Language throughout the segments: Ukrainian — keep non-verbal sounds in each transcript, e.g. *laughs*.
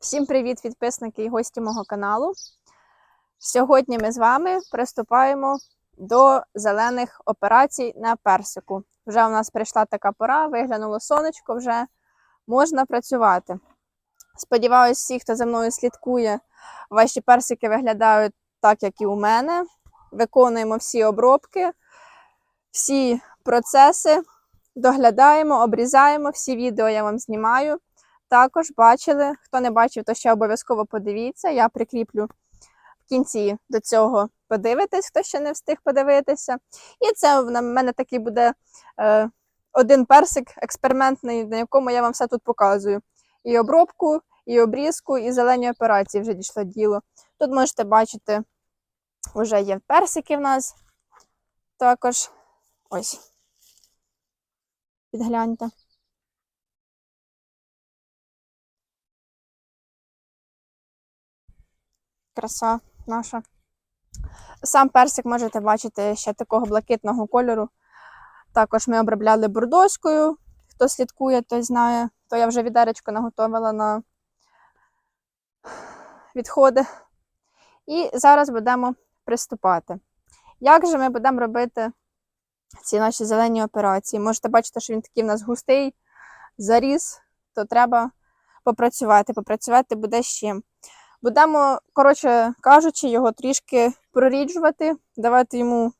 Всім привіт, підписники і гості мого каналу. Сьогодні ми з вами приступаємо до зелених операцій на персику. Вже у нас прийшла така пора, виглянуло сонечко, вже можна працювати. Сподіваюсь, всі, хто за мною слідкує, ваші персики виглядають так, як і у мене. Виконуємо всі обробки, всі процеси, доглядаємо, обрізаємо, всі відео я вам знімаю. Також бачили, хто не бачив, то ще обов'язково подивіться. Я прикріплю в кінці до цього подивитись, хто ще не встиг подивитися. І це в мене такий буде е, один персик експериментний, на якому я вам все тут показую. І обробку, і обрізку, і зелені операції вже дійшло діло. Тут можете бачити, вже є персики в нас. Також ось. Підгляньте. Краса наша. Сам персик можете бачити ще такого блакитного кольору. Також ми обробляли бурдоською. Хто слідкує, той знає, то я вже відеречко наготовила на відходи. І зараз будемо приступати. Як же ми будемо робити ці наші зелені операції? Можете бачити, що він такий в нас густий, заріс, то треба попрацювати. Попрацювати буде з чим. Будемо, коротше кажучи, його трішки проріджувати, давати йому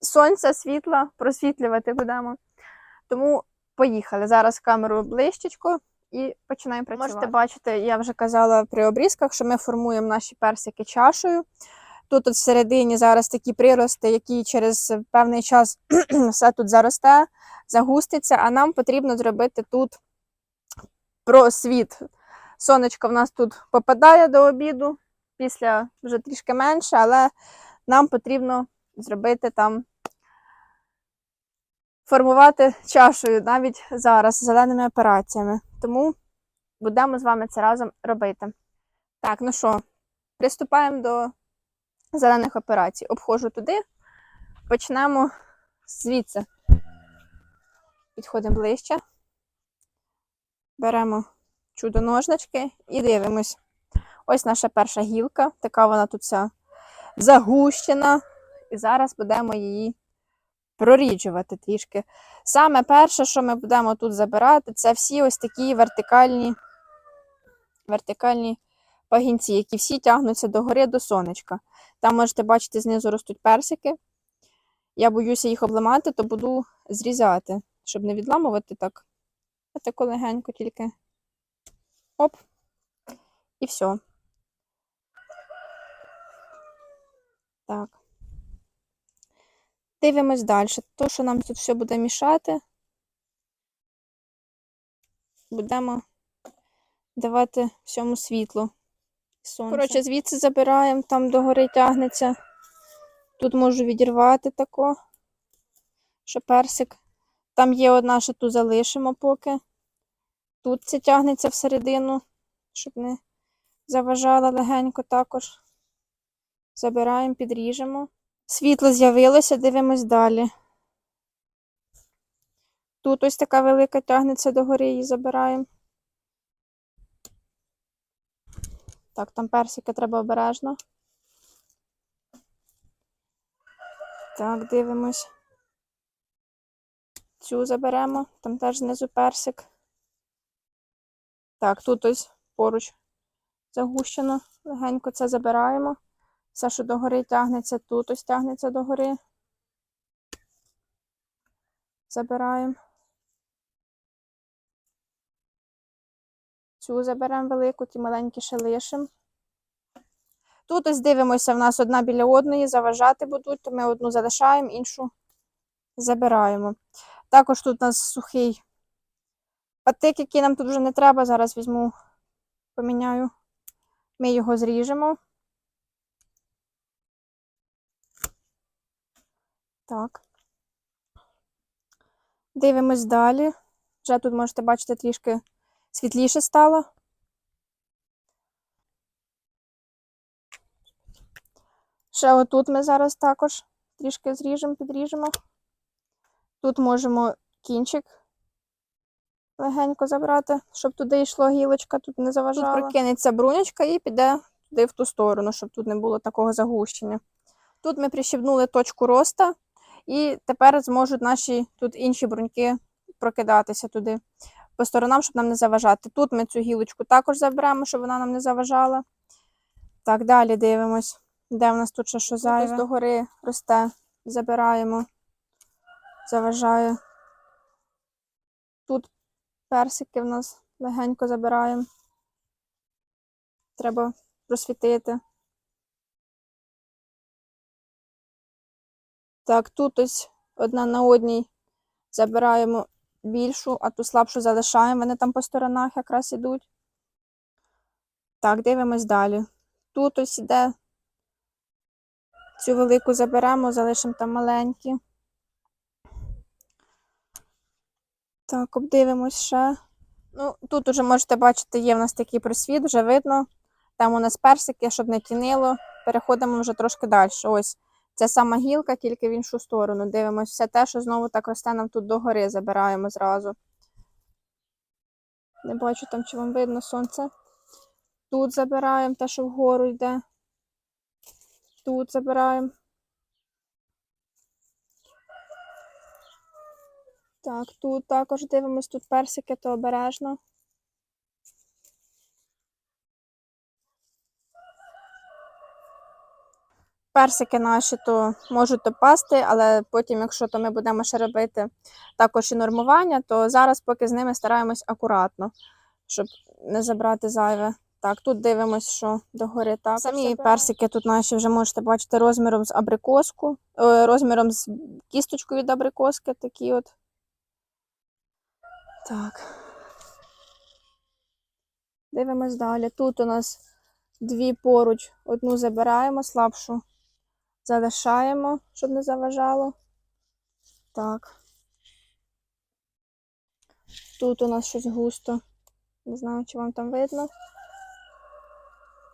сонця, світла, просвітлювати будемо. Тому поїхали. Зараз камеру ближчечко і починаємо працювати. Можете бачити, я вже казала при обрізках, що ми формуємо наші персики чашею. Тут от всередині зараз такі прирости, які через певний час *clears throat* все тут заросте, загуститься, а нам потрібно зробити тут просвіт. Сонечко в нас тут попадає до обіду, після вже трішки менше, але нам потрібно зробити там, формувати чашею навіть зараз зеленими операціями. Тому будемо з вами це разом робити. Так, ну що, приступаємо до зелених операцій. Обходжу туди, почнемо звідси. Підходимо ближче, беремо чудо-ножнички і дивимось. Ось наша перша гілка, така вона тут вся загущена. І зараз будемо її проріджувати трішки. Саме перше, що ми будемо тут забирати, це всі ось такі вертикальні вертикальні пагінці, які всі тягнуться догори до сонечка. Там можете бачити, знизу ростуть персики. Я боюся їх обламати, то буду зрізати, щоб не відламувати так. А легенько тільки Оп. І все. Так. Дивимось далі. То, що нам тут все буде мішати, будемо давати всьому світло. Сонце. Коротше, звідси забираємо, там догори тягнеться. Тут можу відірвати тако, що персик. Там є одна, що тут залишимо поки. Тут це тягнеться всередину, щоб не заважала легенько також. Забираємо, підріжемо. Світло з'явилося, дивимось далі. Тут ось така велика тягнеться догори, її забираємо. Так, там персики треба обережно. Так, дивимось. Цю заберемо, там теж знизу персик. Так, тут ось поруч загущено, легенько це забираємо. Все, що догори тягнеться, тут ось тягнеться догори. Забираємо. Цю заберемо велику, ті маленькі ще лишимо. Тут ось дивимося, в нас одна біля одної, заважати будуть, то ми одну залишаємо, іншу забираємо. Також тут у нас сухий Патик, який нам тут вже не треба, зараз візьму, поміняю. Ми його зріжемо. Так. Дивимось далі. Вже тут можете бачити, трішки світліше стало. Ще отут ми зараз також трішки зріжемо, підріжемо. Тут можемо кінчик легенько забрати, щоб туди йшло гілочка, тут не заважала. Тут прокинеться брунячка і піде туди в ту сторону, щоб тут не було такого загущення. Тут ми прищебнули точку роста, і тепер зможуть наші тут інші бруньки прокидатися туди по сторонам, щоб нам не заважати. Тут ми цю гілочку також заберемо, щоб вона нам не заважала. Так, далі дивимось, де в нас тут ще що зайве. Тут догори росте, забираємо, заважає. Тут персики в нас легенько забираємо. Треба просвітити. Так, тут ось одна на одній забираємо більшу, а ту слабшу залишаємо. Вони там по сторонах якраз ідуть. Так, дивимось далі. Тут ось іде. Цю велику заберемо, залишимо там маленькі. Так, обдивимось ще. Ну, тут уже можете бачити, є в нас такий просвіт, вже видно. Там у нас персики, щоб не тінило. Переходимо вже трошки далі. Ось ця сама гілка, тільки в іншу сторону. Дивимось все те, що знову так росте нам тут догори, забираємо зразу. Не бачу там, чи вам видно сонце. Тут забираємо те, що вгору йде. Тут забираємо. Так, тут також дивимось, тут персики, то обережно. Персики наші то можуть то пасти, але потім, якщо то ми будемо ще робити також і нормування, то зараз поки з ними стараємось акуратно, щоб не забрати зайве. Так, тут дивимось, що догори так. Самі персики тут наші вже можете бачити розміром з абрикоску, е, розміром з кісточку від абрикоски, такі от. Так. Дивимось далі. Тут у нас дві поруч, одну забираємо, слабшу залишаємо, щоб не заважало. Так. Тут у нас щось густо. Не знаю, чи вам там видно.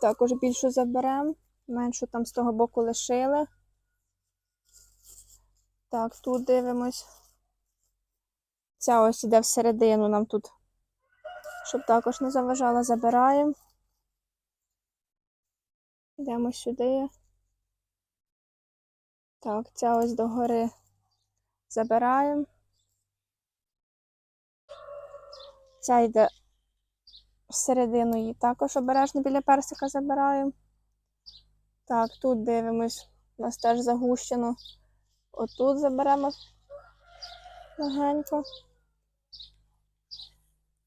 Також більшу заберемо, меншу там з того боку лишили. Так, тут дивимось. Ця ось іде всередину нам тут, щоб також не заважала, забираємо. Йдемо сюди. Так, ця ось догори забираємо. Ця йде всередину її також обережно біля персика забираємо. Так, тут дивимось, у нас теж загущено. Отут заберемо легенько.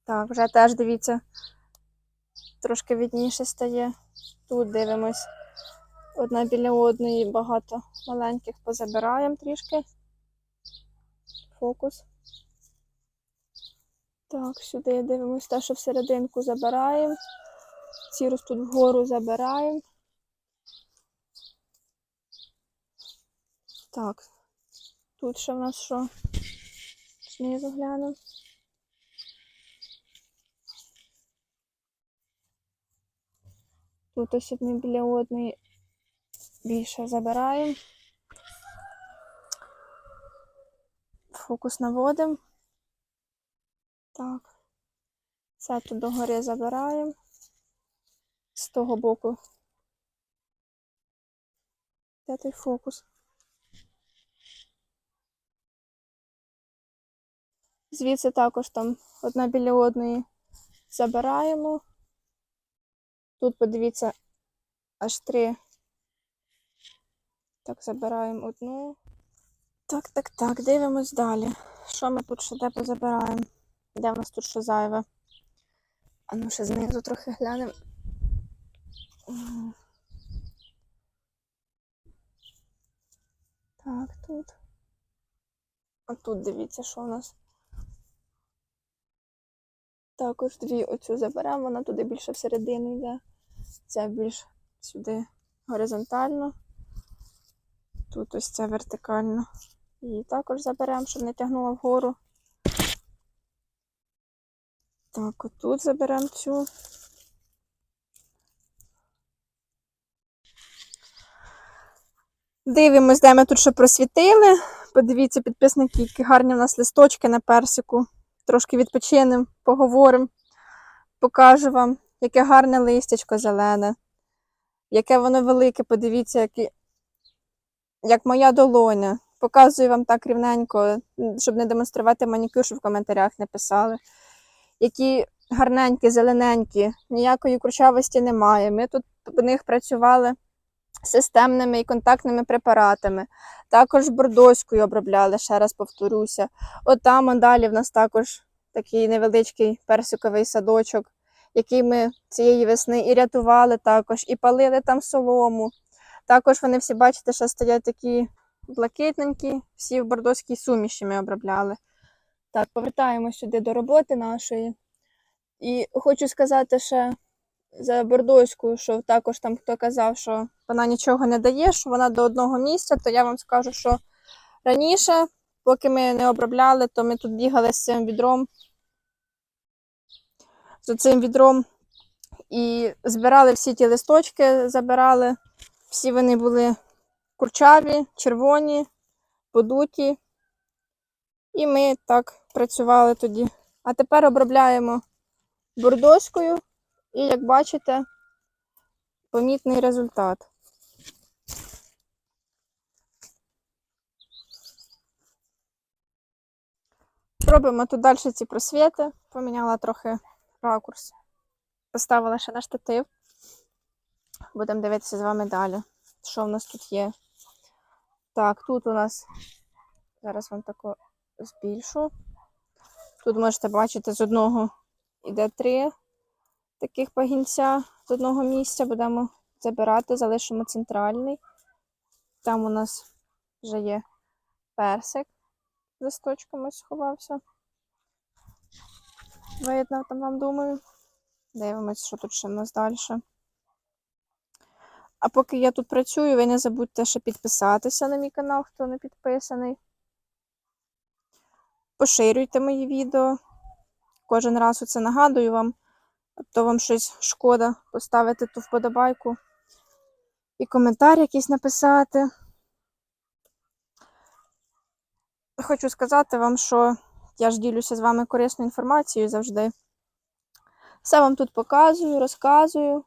Так, вже теж дивіться, трошки відніше стає. Тут дивимось. Одна біля одної багато маленьких позабираємо трішки. Фокус. Так, сюди дивимось те, що всерединку забираємо. Ці ростуть вгору забираємо. Так, тут ще в нас що? Знизу глянемо. Тут ось одні біля одної більше забираємо. Фокус наводимо. Так. Це тут догори забираємо. З того боку. Де той фокус? Звідси також там одна біля одної забираємо. Тут подивіться аж три. Так, забираємо одну. Так, так, так, дивимось далі. Що ми тут ще де позабираємо? Де в нас тут що зайве? А ну ще знизу трохи глянемо. Так, тут. А тут дивіться, що у нас. Також дві оцю заберемо, вона туди більше всередину йде. Ця більш сюди горизонтально. Тут ось ця вертикально. Її також заберемо, щоб не тягнула вгору. Так, отут заберемо цю. Дивимось, де ми тут що просвітили. Подивіться, підписники, які гарні в нас листочки на персику. Трошки відпочинемо, поговоримо, покажу вам, яке гарне листячко зелене, яке воно велике, подивіться, які... як моя долоня. Показую вам так рівненько, щоб не демонструвати манікюр, щоб в коментарях не писали. Які гарненькі, зелененькі, ніякої курчавості немає. Ми тут по них працювали системними і контактними препаратами. Також бордоською обробляли, ще раз повторюся. От там далі в нас також такий невеличкий персиковий садочок, який ми цієї весни і рятували також, і палили там солому. Також вони всі, бачите, що стоять такі блакитненькі, всі в бордоській суміші ми обробляли. Так, повертаємось сюди до роботи нашої. І хочу сказати ще за бордоську, що також там хто казав, що вона нічого не дає, що вона до одного місця, то я вам скажу, що раніше, поки ми не обробляли, то ми тут бігали з цим відром, з цим відром і збирали всі ті листочки, забирали. Всі вони були курчаві, червоні, подуті. І ми так працювали тоді. А тепер обробляємо бордоською, і, як бачите, помітний результат. Робимо тут далі ці просвіти. Поміняла трохи ракурс. Поставила ще на штатив. Будемо дивитися з вами далі, що в нас тут є. Так, тут у нас, зараз вам тако збільшу. Тут можете бачити, з одного іде три таких пагінця з одного місця. Будемо забирати, залишимо центральний. Там у нас вже є персик з листочками сховався. Видно там вам думаю. Дивимось, що тут ще в нас далі. А поки я тут працюю, ви не забудьте ще підписатися на мій канал, хто не підписаний. Поширюйте мої відео. Кожен раз оце нагадую вам, а то вам щось шкода поставити ту вподобайку і коментар якийсь написати. Хочу сказати вам, що я ж ділюся з вами корисною інформацією завжди. Все вам тут показую, розказую.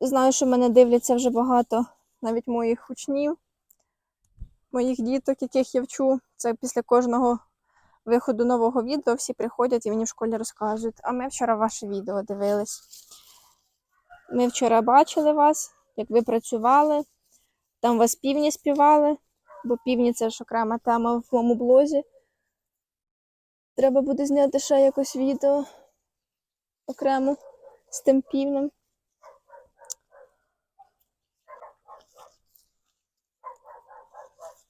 Знаю, що мене дивляться вже багато навіть моїх учнів, моїх діток, яких я вчу. Це після кожного виходу нового відео всі приходять і мені в школі розказують. А ми вчора ваше відео дивились. Ми вчора бачили вас, як ви працювали. Там вас півні співали, бо півні це ж окрема тема в моєму блозі. Треба буде зняти ще якось відео окремо з тим півнем.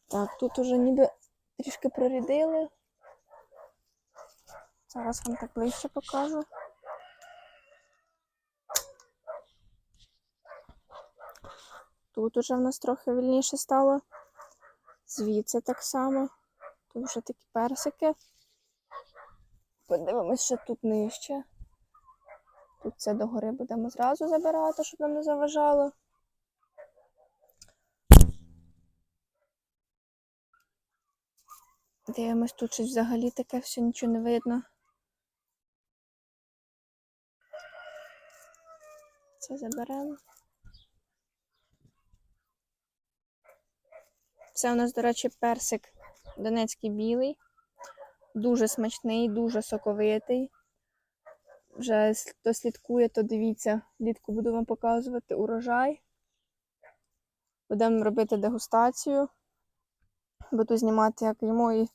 Так, тут уже ніби трішки прорідили. Зараз вам так ближче покажу. Тут уже в нас трохи вільніше стало. Звідси так само. Тут вже такі персики. Подивимось, що тут нижче. Тут це догори будемо зразу забирати, щоб нам не заважало. Дивимось, тут щось взагалі таке все нічого не видно. Це заберемо. Це у нас, до речі, персик донецький білий. Дуже смачний, дуже соковитий. Вже хто слідкує, то дивіться, влітку буду вам показувати урожай. Будемо робити дегустацію. Буду знімати, як йому і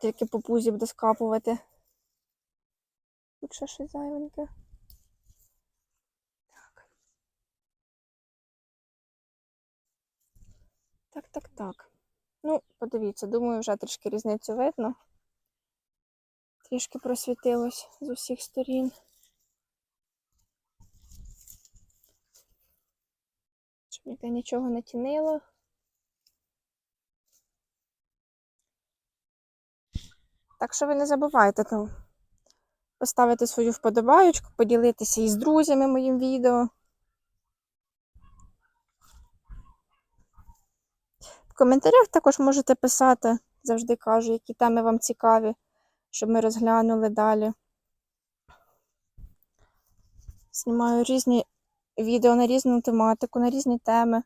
тільки по пузі буде скапувати. Тут ще щось зайвеньке. Так, так, так. Ну, подивіться, думаю, вже трішки різницю видно. Трішки просвітилось з усіх сторін. Щоб ніде нічого не тінило. Так що ви не забувайте там поставити свою вподобаючку, поділитися із друзями моїм відео. В коментарях також можете писати, Завжди кажу, які теми вам цікаві, щоб ми розглянули далі. Знімаю різні відео на різну тематику, на різні теми.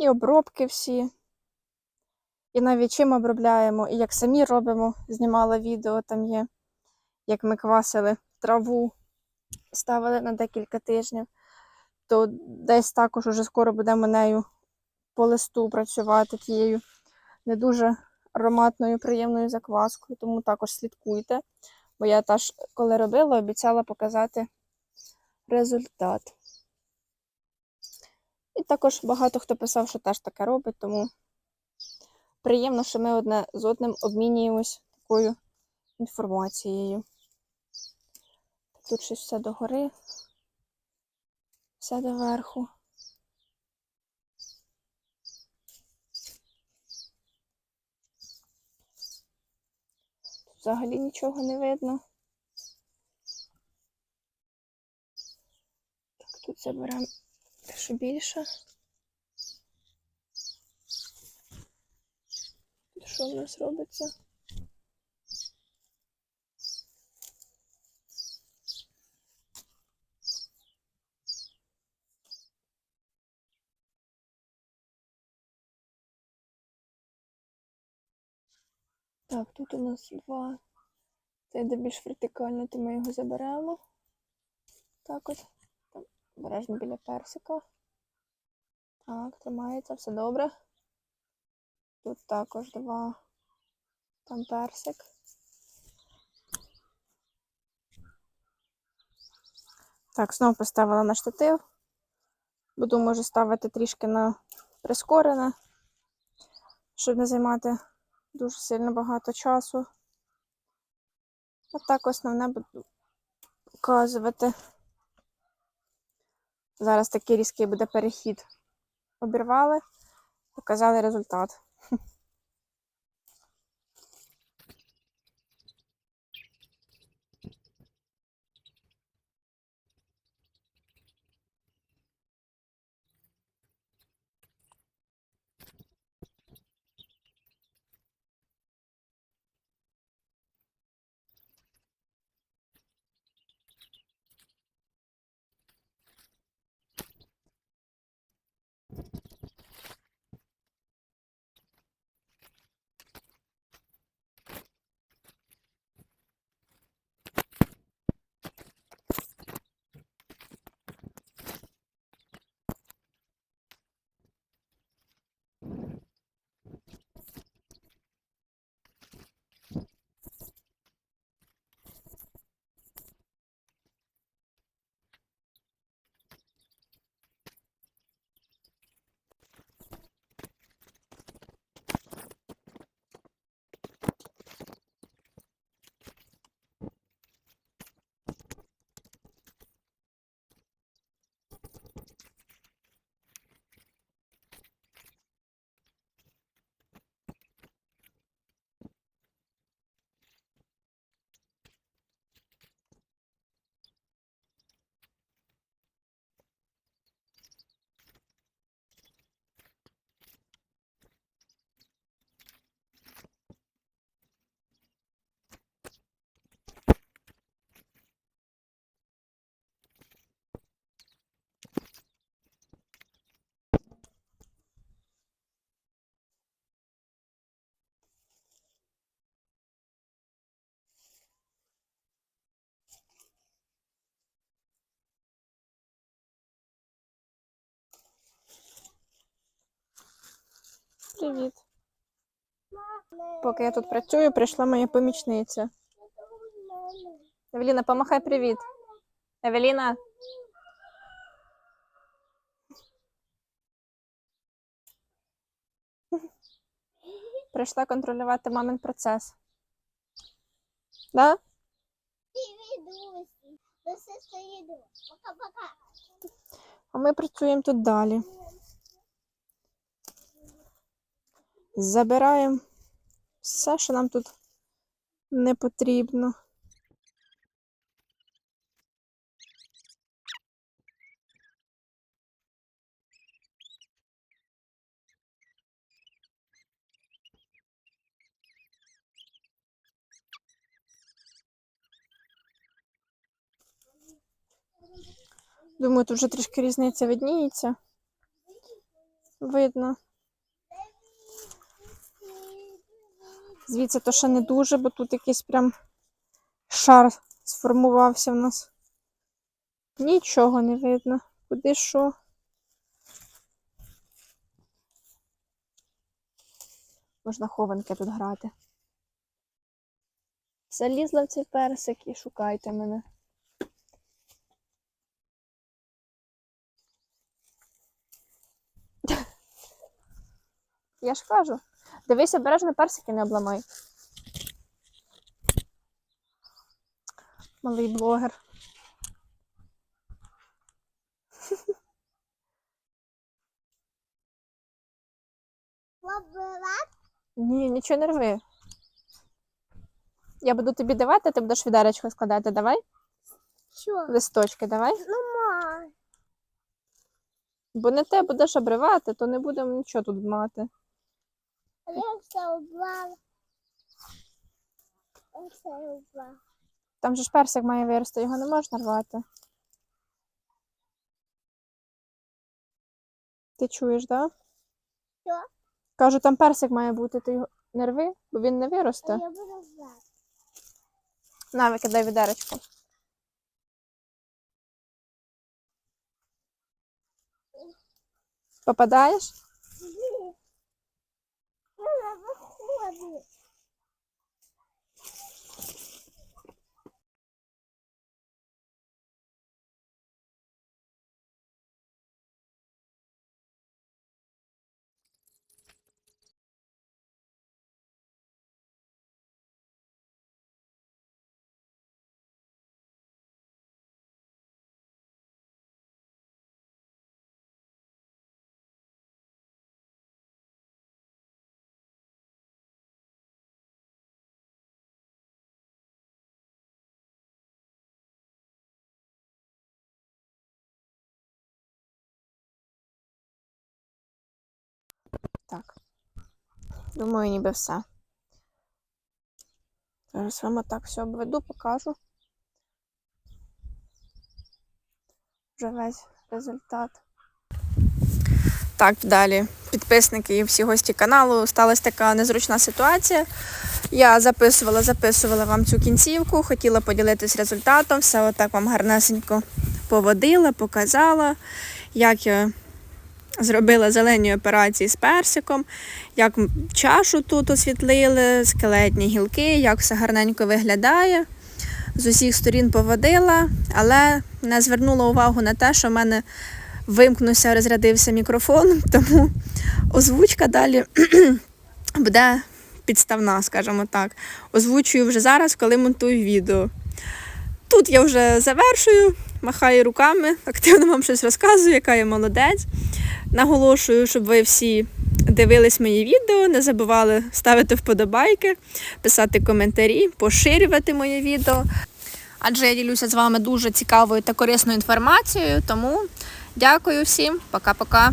І обробки всі. І навіть чим обробляємо, і як самі робимо, знімала відео там є, як ми квасили траву, ставили на декілька тижнів, то десь також уже скоро будемо нею по листу працювати тією не дуже ароматною, приємною закваскою, тому також слідкуйте. Бо я теж, коли робила, обіцяла показати результат. І також багато хто писав, що теж таке робить, тому приємно, що ми одне з одним обмінюємось такою інформацією. Тут щось все догори, все доверху. Взагалі нічого не видно. Так, тут заберемо що більше. Тут що в нас робиться? Так, тут у нас два. Це йде більш вертикально, то ми його заберемо. Так от. Там, обережно біля персика. Так, тримається, все добре. Тут також два. Там персик. Так, знову поставила на штатив. Буду, може, ставити трішки на прискорене, щоб не займати дуже сильно багато часу. Отак, так основне буду показувати. Зараз такий різкий буде перехід. Обірвали, показали результат. *laughs* Привіт. Поки я тут працюю, прийшла моя помічниця. Евеліна, помахай привіт. Евеліна. Прийшла контролювати мамин процес. Да? Пока-пока. А ми працюємо тут далі. Забираємо все, що нам тут не потрібно. Думаю, тут вже трішки різниця видніється. Видно. Звідси то ще не дуже, бо тут якийсь прям шар сформувався в нас. Нічого не видно. Куди що? Можна хованки тут грати. Залізла в цей персик і шукайте мене. *laughs* Я ж кажу. Дивись обережно персики не обламай. Малий блогер. Ні, нічого не рви. Я буду тобі давати, ти будеш відеречко складати. Давай. Що? Листочки давай. Ну, ма. Бо не те будеш обривати, то не будемо нічого тут мати. А я все обрала. Я все обрала. Там же ж персик має вирости, його не можна рвати. Ти чуєш, так? Да? Що? Кажу, там персик має бути, ти його не рви, бо він не виросте. я буду брати. На, викидай відеречко. Попадаєш? Abi. Так. Думаю, ніби все. Зараз вам так все обведу, покажу. Вже весь результат. Так, далі. Підписники і всі гості каналу. Сталася така незручна ситуація. Я записувала, записувала вам цю кінцівку, хотіла поділитись результатом, все отак вам гарнесенько поводила, показала, як я зробила зелені операції з персиком, як чашу тут освітлили, скелетні гілки, як все гарненько виглядає. З усіх сторін поводила, але не звернула увагу на те, що в мене вимкнувся, розрядився мікрофон, *laughs* тому озвучка далі *clears throat* буде підставна, скажімо так. Озвучую вже зараз, коли монтую відео. Тут я вже завершую, махаю руками, активно вам щось розказую, яка я молодець. Наголошую, щоб ви всі дивились мої відео, не забували ставити вподобайки, писати коментарі, поширювати моє відео. Адже я ділюся з вами дуже цікавою та корисною інформацією, тому дякую всім, пока-пока.